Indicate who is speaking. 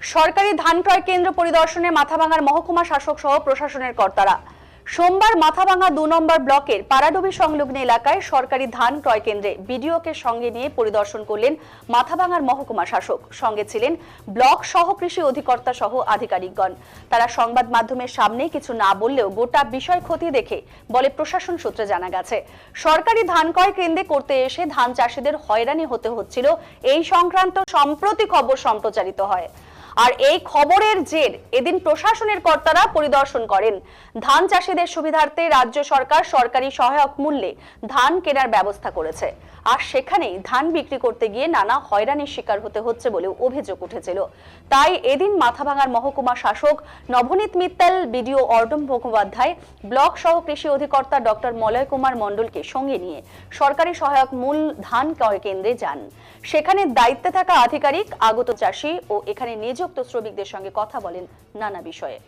Speaker 1: সরকারি ধান ক্রয় কেন্দ্র পরিদর্শনে মাথাভাঙার মহকুমা শাসক সহ প্রশাসনের কর্তারা। সোমবার মাথাভাঙা দু নম্বর ব্লকের পারাডবি সংলগ্ন এলাকায় সরকারি ধান ক্রয় কেন্দ্রে বিডিওকে সঙ্গে নিয়ে পরিদর্শন করলেন মাথাভাঙার মহকুমা শাসক। সঙ্গে ছিলেন ব্লক সহ কৃষি অধিকর্তা সহ আধিকারিকগণ। তারা সংবাদ মাধ্যমের সামনে কিছু না বললেও গোটা বিষয় খতিয়ে দেখে বলে প্রশাসন সূত্রে জানা গেছে। সরকারি ধান ক্রয় কেন্দ্রে করতে এসে ধান চাষিদের হয়রানি হতে হচ্ছিল। এই সংক্রান্ত সম্প্রতি খবর সম্প্রচারিত হয়। আর এই খবরের জের এদিন প্রশাসনের কর্তারা পরিদর্শন করেন। ধান চাষিদের সুবিধার্থে রাজ্য সরকার সরকারি সহায়ক মূল্যে ধান কেনার ব্যবস্থা করেছে। আর সেখানেই ধান বিক্রি করতে গিয়ে নানা হয়রানির শিকার হতে হচ্ছে বলেও অভিযোগ উঠেছিল। তাই এদিন মাথাভাঙার মহকুমা শাসক নবনীত মিত্তাল, বিডিও অর্ডম মুখোপাধ্যায়, ব্লক সহ কৃষি অধিকর্তা ডক্টর মলয় কুমার মণ্ডলকে সঙ্গে নিয়ে সরকারি সহায়ক মূল ধান ক্রয় কেন্দ্রে যান। সেখানে দায়িত্বে থাকা আধিকারিক, আগত চাষি ও এখানে নিযুক্ত শ্রমিকদের সঙ্গে কথা বলেন নানা বিষয়ে।